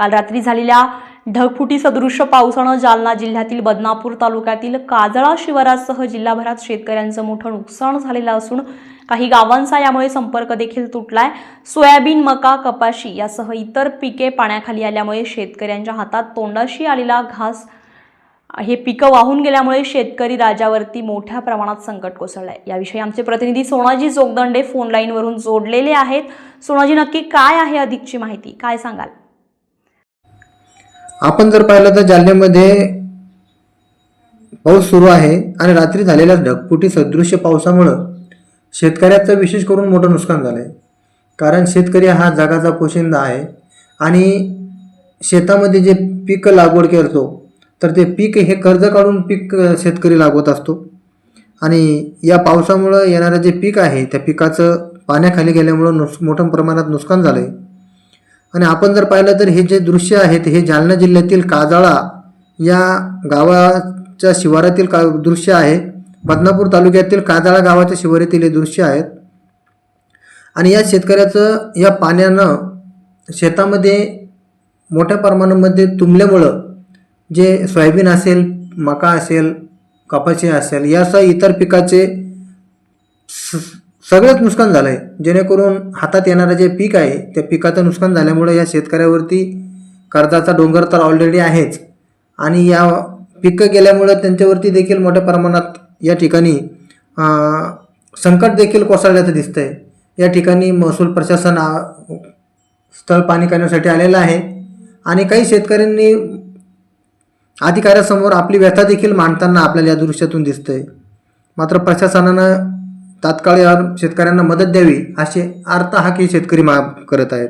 काल रात्री झालेल्या ढगफुटी सदृश्य पावसानं जालना जिल्ह्यातील बदनापूर तालुक्यातील काजळा शिवारासह जिल्हाभरात शेतकऱ्यांचं मोठं नुकसान झालेलं असून काही गावांचा यामुळे संपर्क देखील तुटलाय. सोयाबीन मका कपाशी यासह इतर पिके पाण्याखाली आल्यामुळे शेतकऱ्यांच्या हातात तोंडाशी आलेला घास हे पिकं वाहून गेल्यामुळे शेतकरी राजावरती मोठ्या प्रमाणात संकट कोसळलंय. याविषयी आमचे प्रतिनिधी सोनाजी जोगदंडे फोन लाईनवरून जोडलेले आहेत. सोनाजी नक्की काय आहे अधिकची माहिती? काय सांगाल? आपण जर पाहिलं तर जालन्यामध्ये पाऊस सुरू आहे आणि रात्री झालेल्या ढगफुटी सदृश्य पावसामुळं शेतकऱ्याचं विशेष करून मोठं नुकसान झालं आहे कारण शेतकरी हा जगाचा पोशिंदा आहे आणि शेतामध्ये जे पीक लागवड करतो तर ते पीक हे कर्ज काढून पीक शेतकरी लागवत असतो. आणि या पावसामुळं येणारं जे पीक आहे त्या पिकाचं पाण्याखाली गेल्यामुळं नुस मोठ्या प्रमाणात नुकसान झालं आहे आणि आपण जर पाहिलं तर हे जे दृश्य आहेत हे जालना जिल्ह्यातील काजाळा या गावाच्या शिवारातील का दृश्य आहे. बदनापूर तालुक्यातील काजाळा गावाच्या शिवारातील हे दृश्य आहेत. आणि या शेतकऱ्याचं या पाण्यानं शेतामध्ये मोठ्या प्रमाणामध्ये तुंबल्यामुळं जे सोयाबीन असेल मका असेल कपाशी असेल यासह इतर पिकाचे स- सगळंच नुकसान झालं आहे जेणेकरून हातात येणारं जे पीक आहे त्या पिकाचं नुकसान झाल्यामुळे या शेतकऱ्यावरती कर्जाचा डोंगर तर ऑलरेडी आहेच. आणि या पिकं गेल्यामुळं त्यांच्यावरती देखील मोठ्या प्रमाणात या ठिकाणी संकट देखील कोसळल्याचं दिसतंय. या ठिकाणी महसूल प्रशासन स्थळ पाणी करण्यासाठी आलेलं आहे. आणि काही शेतकऱ्यांनी अधिकाऱ्यासमोर आपली व्यथा देखील मांडताना आपल्याला या दृश्यातून दिसतंय. मात्र प्रशासनानं तात्काळ या शेतकऱ्यांना मदत द्यावी असे अर्थहाकी शेतकरी मा करत आहेत.